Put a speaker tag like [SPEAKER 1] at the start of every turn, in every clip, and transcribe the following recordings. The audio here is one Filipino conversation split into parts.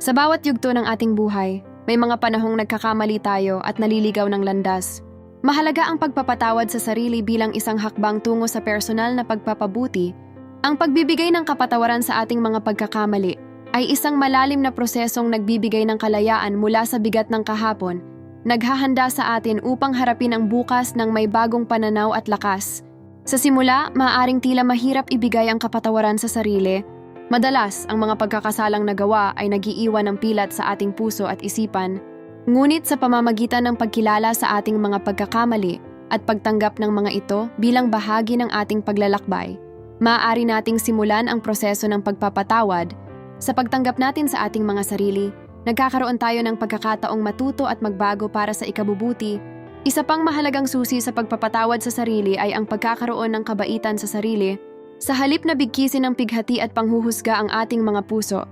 [SPEAKER 1] Sa bawat yugto ng ating buhay, may mga panahong nagkakamali tayo at naliligaw ng landas. Mahalaga ang pagpapatawad sa sarili bilang isang hakbang tungo sa personal na pagpapabuti. Ang pagbibigay ng kapatawaran sa ating mga pagkakamali ay isang malalim na prosesong nagbibigay ng kalayaan mula sa bigat ng kahapon, naghahanda sa atin upang harapin ang bukas ng may bagong pananaw at lakas. Sa simula, maaaring tila mahirap ibigay ang kapatawaran sa sarili. Madalas, ang mga pagkakasalang nagawa ay nagiiwan ng pilat sa ating puso at isipan. Ngunit sa pamamagitan ng pagkilala sa ating mga pagkakamali at pagtanggap ng mga ito bilang bahagi ng ating paglalakbay, maaari nating simulan ang proseso ng pagpapatawad. Sa pagtanggap natin sa ating mga sarili, nagkakaroon tayo ng pagkakataong matuto at magbago para sa ikabubuti. Isa pang mahalagang susi sa pagpapatawad sa sarili ay ang pagkakaroon ng kabaitan sa sarili. Sa halip na bigkisin ng pighati at panghuhusga ang ating mga puso,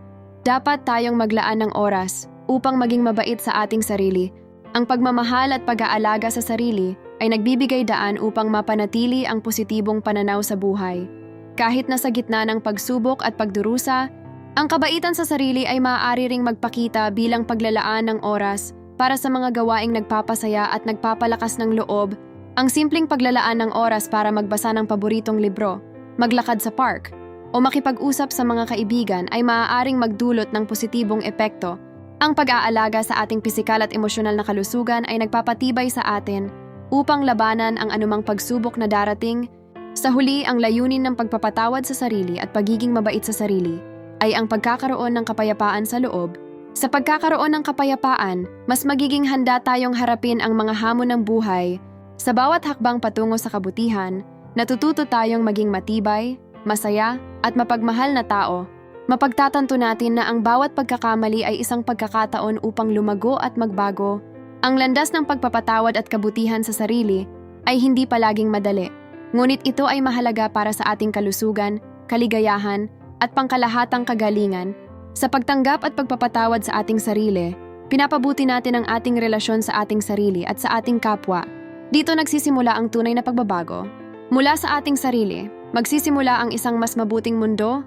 [SPEAKER 1] dapat tayong maglaan ng oras upang maging mabait sa ating sarili. Ang pagmamahal at pag-aalaga sa sarili ay nagbibigay daan upang mapanatili ang positibong pananaw sa buhay. Kahit nasa gitna ng pagsubok at pagdurusa, ang kabaitan sa sarili ay maaari ring magpakita bilang paglalaan ng oras para sa mga gawaing nagpapasaya at nagpapalakas ng loob, ang simpleng paglalaan ng oras para magbasa ng paboritong libro, maglakad sa park, o makipag-usap sa mga kaibigan ay maaaring magdulot ng positibong epekto ang pag-aalaga sa ating pisikal at emosyonal na kalusugan ay nagpapatibay sa atin upang labanan ang anumang pagsubok na darating. Sa huli, ang layunin ng pagpapatawad sa sarili at pagiging mabait sa sarili ay ang pagkakaroon ng kapayapaan sa loob. Sa pagkakaroon ng kapayapaan, mas magiging handa tayong harapin ang mga hamon ng buhay. Sa bawat hakbang patungo sa kabutihan, natututo tayong maging matibay, masaya, at mapagmahal na tao Mapagtatanto natin na ang bawat pagkakamali ay isang pagkakataon upang lumago at magbago. Ang landas ng pagpapatawad at kabutihan sa sarili ay hindi palaging madali. Ngunit ito ay mahalaga para sa ating kalusugan, kaligayahan, at pangkalahatang kagalingan. Sa pagtanggap at pagpapatawad sa ating sarili, pinapabuti natin ang ating relasyon sa ating sarili at sa ating kapwa. Dito nagsisimula ang tunay na pagbabago. Mula sa ating sarili, magsisimula ang isang mas mabuting mundo,